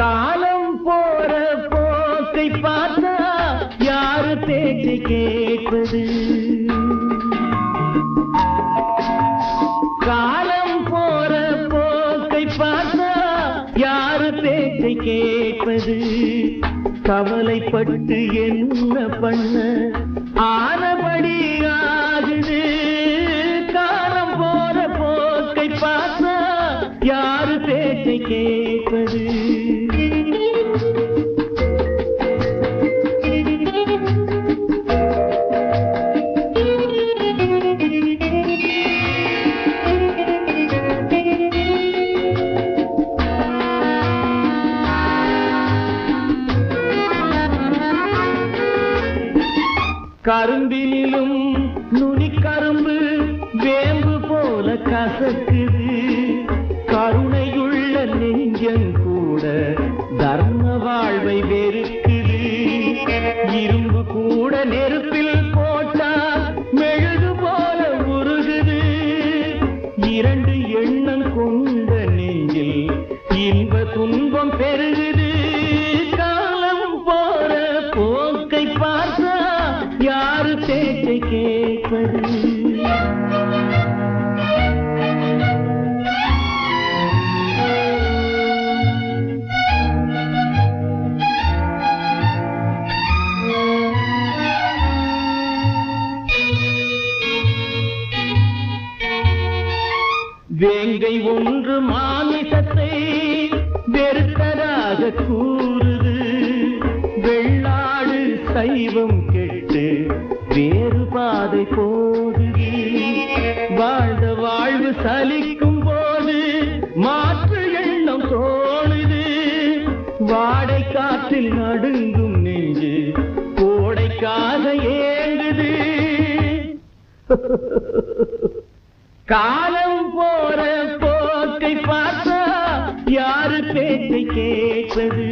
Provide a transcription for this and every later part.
காலம் போற போக்கை பார்த்தா யாரு பேச்சு கேட்பது? காலம் போற போக்கை பார்த்தா யாரு பேச்சை கேட்பது? கவலைப்பட்டு என்ன பண்ண? ஆனபடி ஆகுது. காலம் போற போக்கை பார்த்தா யாரு பேச்சை கேட்பது? கரும்பிலும் நுனி கரும்பு வேம்பு போல கசக்குது. கருணையுள்ள நெஞ்சம் கூட தர்ம வாழ்வை வெறுக்குது. இரும்பு கூட நெருப்பில் போட்டா மெழுகு போல உருகுது. இரண்டு எண்ணம் கொண்ட நெஞ்சில் இன்ப துன்பம் பெருகுது. வேங்கை ஒன்று மாமிசத்தை வெறுத்ததாக கூறுது. வெள்ளாடு சைவம் பாதை போகுது. வாழ்ந்த வாழ்வு சலிக்கும் போது மாற்று எண்ணம் தோணுது. வாடை காற்றில் நடுங்கும் நெஞ்சு கோடை காதை ஏங்குது. காலம் போற போக்கை பார்த்தா யாரு பேச்சை கேட்பது?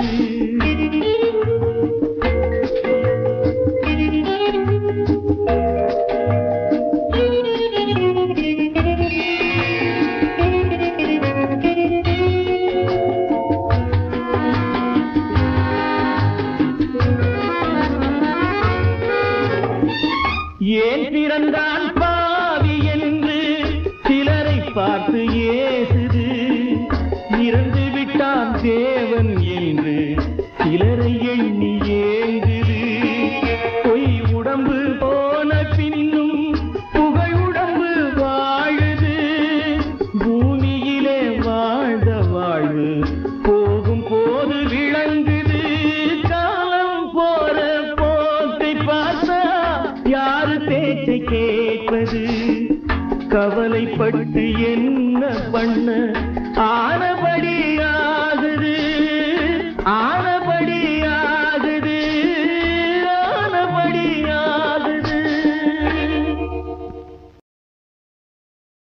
ஏன் பிறந்தான்? பேச்சை கேட்பது கவலைப்பட்டு என்ன பண்ண